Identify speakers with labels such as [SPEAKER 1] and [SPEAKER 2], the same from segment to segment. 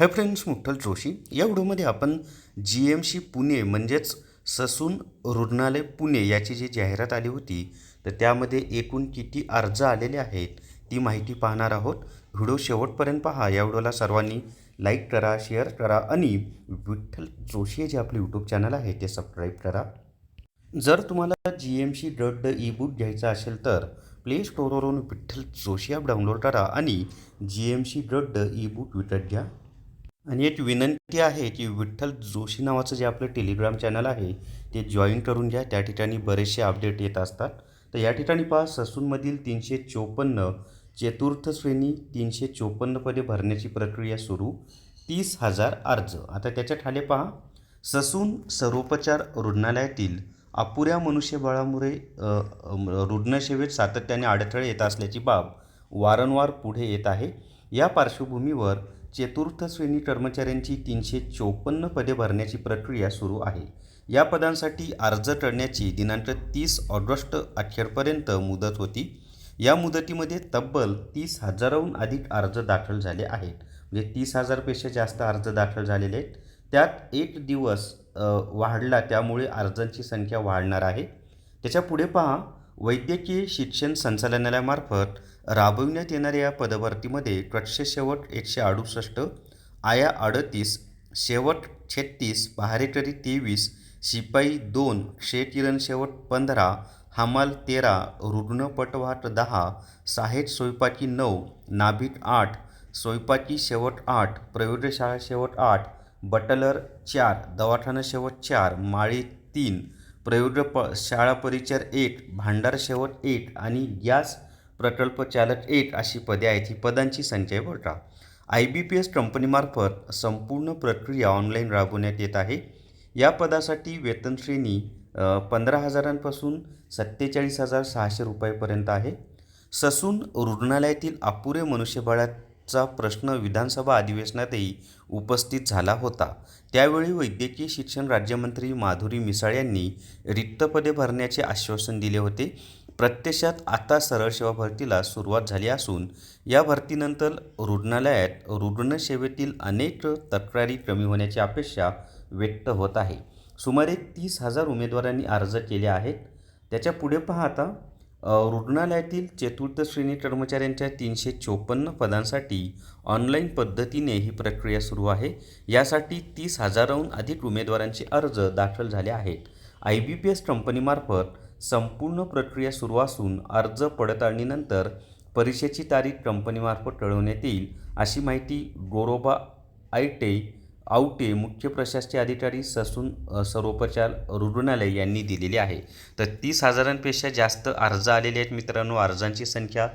[SPEAKER 1] Hi friends मुठ्ठल Joshi या व्हिडिओमध्ये आपण जी एम सी पुणे म्हणजेच ससून रुग्णालय पुणे याची जी जाहिरात आली होती तर त्यामध्ये एकूण किती अर्ज आलेले आहेत ती माहिती पाहणार आहोत. व्हिडिओ शेवटपर्यंत पहा या व्हिडिओला सर्वांनी लाईक करा शेअर करा आणि विठ्ठल जोशी जे आपले यूट्यूब चॅनल आहे ते सबस्क्राईब करा. जर तुम्हाला G M C dot E book घ्यायचा असेल तर प्ले स्टोअरवरून विठ्ठल जोशी ॲप डाउनलोड करा आणि G M C dot E book विकत घ्या. आणि एक विनंती आहे की विठ्ठल जोशी नावाचं जे आपलं टेलिग्राम चॅनल आहे ते जॉईन करून घ्या. त्या ठिकाणी बरेचसे अपडेट येत असतात. तर या ठिकाणी पहा ससूनमधील तीनशे चोपन्न चतुर्थ श्रेणी तीनशे चोपन्न पदे भरण्याची प्रक्रिया सुरू. तीस हजार अर्ज. आता त्याच्याखाली पहा ससून सर्वोपचार रुग्णालयातील अपुऱ्या मनुष्यबळामुळे रुग्णसेवेत सातत्याने अडथळे येत असल्याची बाब वारंवार पुढे येत आहे. या पार्श्वभूमीवर चतुर्थ श्रेणी कर्मचाऱ्यांची तीनशे चोपन्न पदे भरण्याची प्रक्रिया सुरू आहे. या पदांसाठी अर्ज करण्याची दिनांक तीस ऑगस्ट अखेरपर्यंत मुदत होती. या मुदतीमध्ये तब्बल तीस हजाराहून अधिक अर्ज दाखल झाले आहेत. म्हणजे तीस हजारपेक्षा जास्त अर्ज दाखल झालेले आहेत. त्यात एक दिवस वाढला त्यामुळे अर्जांची संख्या वाढणार आहे. त्याच्या पुढे पहा. वैद्यकीय शिक्षण संचालनालयामार्फत राबविण्यात येणाऱ्या या पदभरतीमध्ये कक्ष शेवट एकशे अडुसष्ट आया अडतीस शेवट छत्तीस पहारेकरी तेवीस शिपाई दोन क्षेकिरण शेवट पंधरा हमाल तेरा रुग्णपटवाट दहा साहेब स्वयंपाकी नऊ नाभिक आठ स्वयंपाकी शेवट आठ प्रयोगशाळा शेवट आठ बटलर चार दवाखाना शेवट चार माळी तीन प्रयोग प शाळा परिचर एक भांडार शेवट एक आणि गॅस प्रकल्प चालक एक अशी पदे आहेत ही पदांची संचय आहे आय बी पी एस कंपनीमार्फत संपूर्ण प्रक्रिया ऑनलाईन राबवण्यात येत आहे. या पदासाठी वेतन श्रेणी पंधरा हजारांपासून सत्तेचाळीस हजार सहाशे रुपयापर्यंत आहे. ससून रुग्णालयातील अपुरे मनुष्यबळात चा प्रश्न विधानसभा अधिवेशनातही उपस्थित झाला होता. त्यावेळी वैद्यकीय शिक्षण राज्यमंत्री माधुरी मिसाळ यांनी रिक्त पदे भरण्याचे आश्वासन दिले होते. प्रत्यक्षात आता सरळ सेवा भरतीला सुरुवात झाली असून या भरतीनंतर रुग्णालयात रुग्णसेवेतील अनेक तक्रारी कमी होण्याची अपेक्षा व्यक्त होत आहे. सुमारे तीस हजार उमेदवारांनी अर्ज केले आहेत. त्याच्या पुढे पाहता रुग्णालयातील चतुर्थ श्रेणी कर्मचाऱ्यांच्या तीनशे चोपन्न पदांसाठी ऑनलाईन पद्धतीने ही प्रक्रिया सुरू आहे. यासाठी तीस हजाराहून अधिक उमेदवारांचे अर्ज दाखल झाले आहेत. आय बी पी एस कंपनीमार्फत संपूर्ण प्रक्रिया सुरू असून अर्ज पडताळणीनंतर परीक्षेची तारीख कंपनीमार्फत कळवण्यात येईल अशी माहिती गोरोबा आयटे आवटे मुख्य प्रशासकीय अधिकारी ससून सर्वोपचार रुग्णालय यांनी दिलेली आहे. तर तीस हजारांपेक्षा जास्त अर्ज आलेले आहेत मित्रांनो. अर्जांची संख्या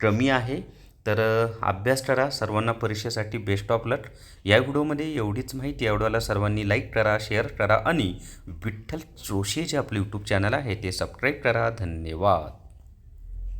[SPEAKER 1] कमी आहे. तर अभ्यास करा. सर्वांना परीक्षेसाठी बेस्ट ऑफ लक या व्हिडिओमध्ये एवढीच माहिती एवढ्याला सर्वांनी लाईक करा शेअर करा आणि विठ्ठल जोशी जे आपले यूट्यूब चॅनल आहे ते सबस्क्राईब करा. धन्यवाद.